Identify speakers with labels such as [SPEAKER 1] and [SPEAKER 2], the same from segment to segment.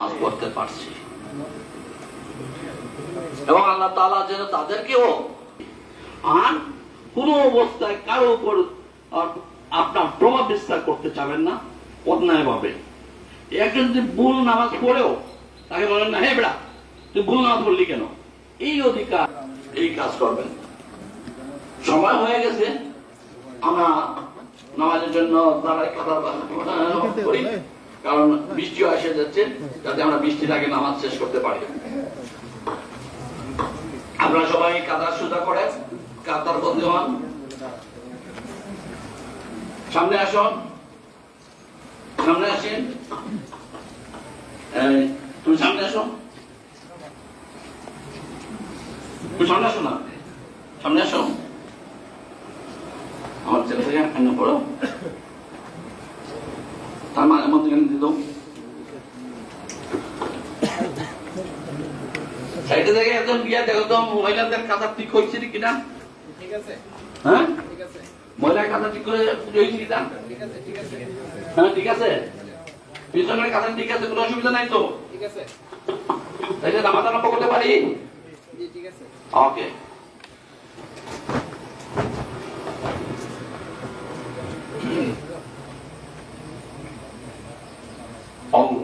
[SPEAKER 1] করতে পারছি। এবং আল্লাহ তালা যেন তাদেরকেও আর কোন অবস্থায় কারও উপর আপনার প্রভাব বিস্তার করতে চাবেন না অন্যায় ভাবে একজন যদি ভুল নামাজ পড়েও তাকে বলেন না হে বেড়া, তুই ভুল নামাজ পড়লি কেন? এই অধিকার এই কাজ করবেন। সময় হয়ে গেছে। আমরা নামাজের জন্য দাঁড়াই, কথা করি কারণ বৃষ্টিও এসে যাচ্ছে, যাতে আমরা বৃষ্টির আগে নামাজ শেষ করতে পারি। আপনারা সবাই কাতার সুদা করেন, কাতার বন্দী হন সামনে আসুন, সামনে আসেন। তুমি সামনে আসো। তুমি সামনে আসো না? সামনে আসো। আমার ছেলে থেকে পড়ো। তার মানে মধ্যে দিত সাইডে থেকে একজন গিয়া দেখো তো মহিলাদের কাঁথা ঠিক হয়েছে কিনা?
[SPEAKER 2] ঠিক আছে।
[SPEAKER 1] হ্যাঁ?
[SPEAKER 2] ঠিক আছে।
[SPEAKER 1] মহিলার কাঁথা ঠিক করে হয়েছে কিনা? হ্যাঁ ঠিক আছে। পিছনের কাঁথা ঠিক আছে কোনো অসুবিধা নাই তো?
[SPEAKER 2] ঠিক আছে।
[SPEAKER 1] তাইলে নামাজ আরম্ভ করতে পারি?
[SPEAKER 2] ঠিক আছে।
[SPEAKER 1] ওকে।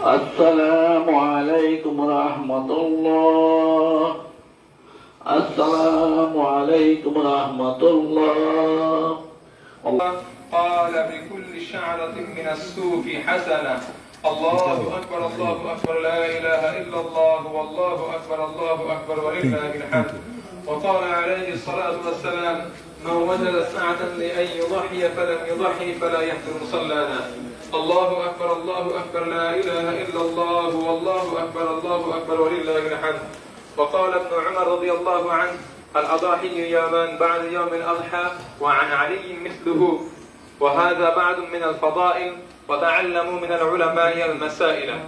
[SPEAKER 1] السلام عليكم ورحمة الله. السلام عليكم ورحمة الله.
[SPEAKER 3] قال بكل شعرة من السوف حسنة. الله أكبر الله أكبر. لا إله إلا الله والله أكبر الله أكبر ولله الحمد. وقال عليه الصلاة والسلام من وجد سعة لأن يضحي فلم يضحي فلا يحضر مصلانا الله أكبر الله أكبر لا إله إلا الله والله أكبر الله أكبر ولله الحمد. وقال ابن عمر رضي الله عنه الأضاحي يومان بعد يوم الأضحى وعن علي مثله. وهذا بعد من الفضائل وتعلموا من العلماء المسائل.